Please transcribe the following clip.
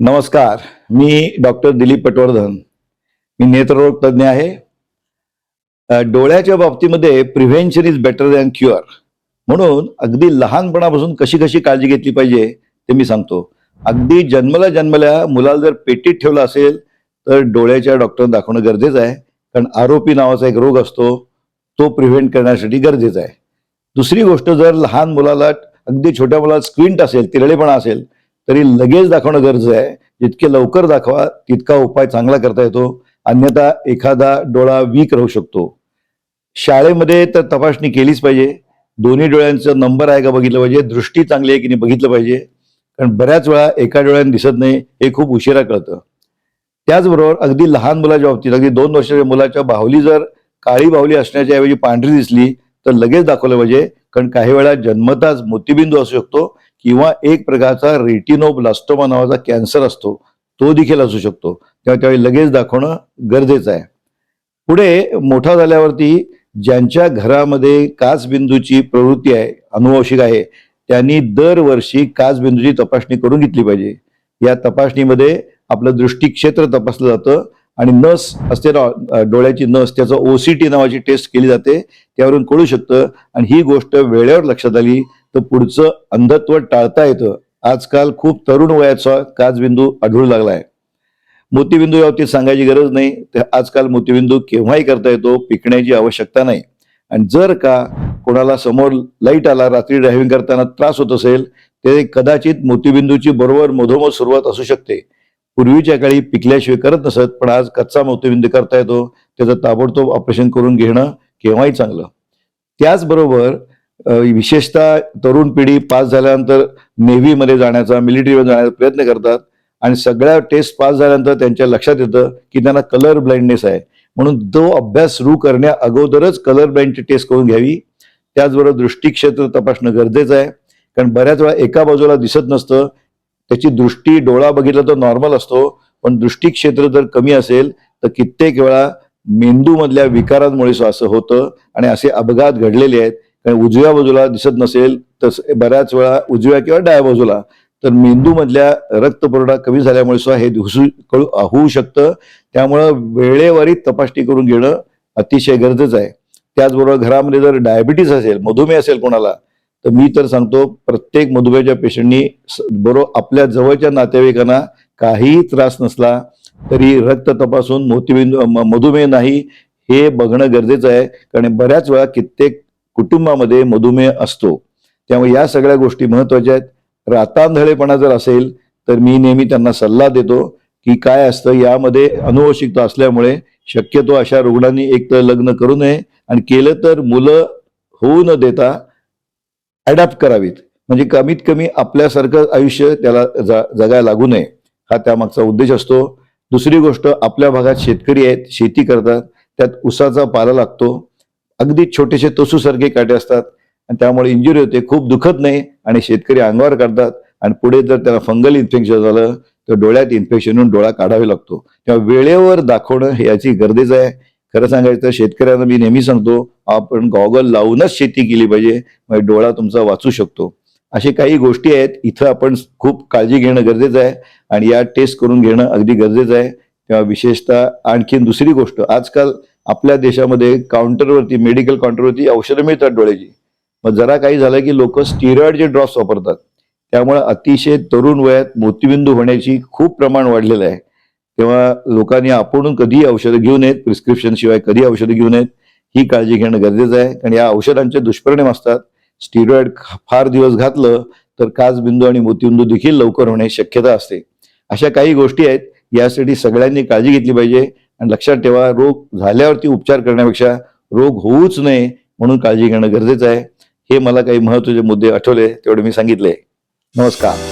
नमस्कार मी डॉक्टर दिलीप पटवर्धन. मी नेत्ररोग तज्ज्ञ आहे. डोळ्याच्या बाबतीमध्ये prevention is better than cure म्हणून अगदी लहानपणापासून कशी कशी काळजी घेतली पाहिजे ते मी सांगतो. अगदी जन्मला जन्मल्या मुलाला जर पेटीत ठेवलं असेल तर डोळ्याच्या डॉक्टर दाखवणं गरजेचं आहे. कारण आरोपी नावाचा एक रोग असतो तो प्रिव्हेंट करण्यासाठी गरजेचा आहे. दुसरी गोष्ट जर लहान मुलाला अगदी छोट्या मुलाला स्क्विंट असेल तिरळेपणा असेल तरी लगेच दाखवणं गरजेचं आहे. जितके लवकर दाखवा तितका उपाय चांगला करता येतो. अन्यथा एखादा डोळा वीक राहू शकतो. शाळेमध्ये तर तपासणी केलीच पाहिजे. दोन्ही डोळ्यांचा नंबर आहे का बघितलं पाहिजे. दृष्टी चांगली आहे की नाही बघितलं पाहिजे. कारण बऱ्याच वेळा एका डोळ्याने दिसत नाही हे खूप उशिरा कळतं. त्याचबरोबर अगदी लहान मुलाच्या बाबतीत अगदी दोन वर्षाच्या मुलाच्या बाहुली जर काळी बाहुली असण्याच्या ऐवजी पांढरी दिसली तर लगेच दाखवलं पाहिजे. कारण काही वेळा जन्मताच मोतीबिंदू असू शकतो. किंवा एक प्रकारचा रेटिनोब्लास्टोमा नावाचा कॅन्सर असतो तो देखील असू शकतो. तेव्हा त्यावेळी लगेच दाखवणं गरजेचं आहे. पुढे मोठा झाल्यावरती ज्यांच्या घरामध्ये काचबिंदूची प्रवृत्ती आहे अनुवंशिक आहे त्यांनी दरवर्षी काचबिंदूची तपासणी करून घेतली पाहिजे. या तपासणीमध्ये आपलं दृष्टीक्षेत्र तपासलं जातं आणि नस असते ना डोळ्याची नस त्याचं ओसीटी नावाची टेस्ट केली जाते त्यावरून कळू शकतं. आणि ही गोष्ट वेळेवर लक्षात आली तर पुढचं अंधत्व टाळता येतं. आजकाल खूप तरुण वयाचा काचबिंदू आढळू लागला आहे. मोतीबिंदू यावरती सांगायची गरज नाही. तर आजकाल मोतीबिंदू केव्हाही करता येतो पिकण्याची आवश्यकता नाही. आणि जर का कोणाला समोर लाइट आला रात्री ड्रायव्हिंग करताना त्रास होत असेल ते कदाचित मोतीबिंदूची बरोबर मधोमध सुरुवात असू शकते. पूर्वीच्या काळी पिकल्याशिवाय करत नसत पण आज कच्चा मोतीबिंदू करता येतो. त्याचं ताबडतोब ऑपरेशन करून घेणं केव्हाही चांगलं. त्याचबरोबर विशेषतः तरुण पिढी पास झाल्यानंतर नेव्हीमध्ये जाण्याचा मिलिटरीमध्ये जाण्याचा प्रयत्न करतात. आणि सगळ्या टेस्ट पास झाल्यानंतर त्यांच्या लक्षात येतं की त्यांना कलर ब्लाइंडनेस आहे. म्हणून तो अभ्यास सुरू करण्या अगोदरच कलर ब्लाइंडची टेस्ट करून घ्यावी. त्याचबरोबर दृष्टीक्षेत्र तपासणं गरजेचं आहे. कारण बऱ्याच वेळा एका बाजूला दिसत नसतं. त्याची दृष्टी डोळा बघितला तर नॉर्मल असतो. पण दृष्टीक्षेत्र जर कमी असेल तर कित्येक वेळा मेंदूमधल्या विकारांमुळे असं होतं. आणि असे अपघात घडलेले आहेत. कारण उजव्या बाजूला दिसत नसेल तर बऱ्याच वेळा उजव्या किंवा डाव्या बाजूला. तर मेंदूमधल्या रक्तपुरवठा कमी झाल्यामुळे सुद्धा हे दिसू कळू होऊ शकतं. त्यामुळं वेळेवरी तपासणी करून घेणं अतिशय गरजेचं आहे. त्याचबरोबर घरामध्ये जर डायबिटीस असेल मधुमेह असेल कोणाला तर मी तर सांगतो प्रत्येक मधुमेहाच्या पेशंटनी बरोबर आपल्या जवळच्या नातेवाईकांना काहीही त्रास नसला तरी रक्त तपासून मोतीबिंदू म- मधुमेह नाही हे बघणं गरजेचं आहे. कारण बऱ्याच वेळा कित्येक कुटुंबामध्ये मधुमेह असतो. त्यामुळे या सगळ्या गोष्टी महत्त्वाच्या आहेत. रातांधळेपणा जर असेल तर मी नेहमी त्यांना सल्ला देतो की काय असतं यामध्ये अनुवंशिकता असल्यामुळे शक्यतो अशा रुग्णांनी एक तर लग्न करू नये आणि केलं तर मुलं होऊ न देता अडॅप्ट करावीत. म्हणजे कमीत कमी आपल्यासारखं आयुष्य त्याला ज- जगायला लागू नये. हा त्यामागचा उद्देश असतो. दुसरी गोष्ट आपल्या भागात शेतकरी आहेत शेती करतात. त्यात उसाचा पाला लागतो. अगदी छोटेसे तसूसारखे काटे असतात आणि त्यामुळे इंजुरी होते खूप दुखत नाही आणि शेतकरी अंगावर काढतात आणि पुढे जर त्याला फंगल इन्फेक्शन झालं तर डोळ्यात इन्फेक्शन होऊन डोळा काढावा लागतो. तेव्हा वेळेवर दाखवणं हे याची गरजेचं आहे. खरं सांगायचं तर शेतकऱ्यांना मी नेहमी सांगतो आपण गॉगल लावूनच शेती केली पाहिजे म्हणजे डोळा तुमचा वाचू शकतो. अशी काही गोष्टी आहेत इथं आपण खूप काळजी घेणं गरजेचं आहे आणि या टेस्ट करून घेणं अगदी गरजेचं आहे. किंवा विशेषतः आणखीन दुसरी गोष्ट आजकाल आपल्या देशामध्ये काउंटरवरती मेडिकल काउंटरवरती औषधं मिळतात डोळ्याची. मग जरा काही झालं की लोक स्टिरॉइडचे ड्रॉप्स वापरतात त्यामुळे अतिशय तरुण वयात मोतीबिंदू होण्याची खूप प्रमाण वाढलेलं आहे. तेव्हा लोकांनी आपण कधी औषधं घेऊ नयेत प्रिस्क्रिप्शन शिवाय कधी औषधं घेऊ नयेत ही काळजी घेणं गरजेचं आहे. कारण या औषधांचे दुष्परिणाम असतात. स्टिरॉइड फार दिवस घातलं तर काचबिंदू आणि मोतीबिंदू देखील लवकर होण्याची शक्यता असते. अशा काही गोष्टी आहेत यासाठी सगळ्यांनी काळजी घेतली पाहिजे. आणि लक्षात ठेवा रोग झाल्यावरती उपचार करण्यापेक्षा रोग होऊच नये म्हणून काळजी घेणं गरजेचं आहे. हे मला काही महत्त्वाचे मुद्दे आठवले तेवढे मी सांगितले. नमस्कार.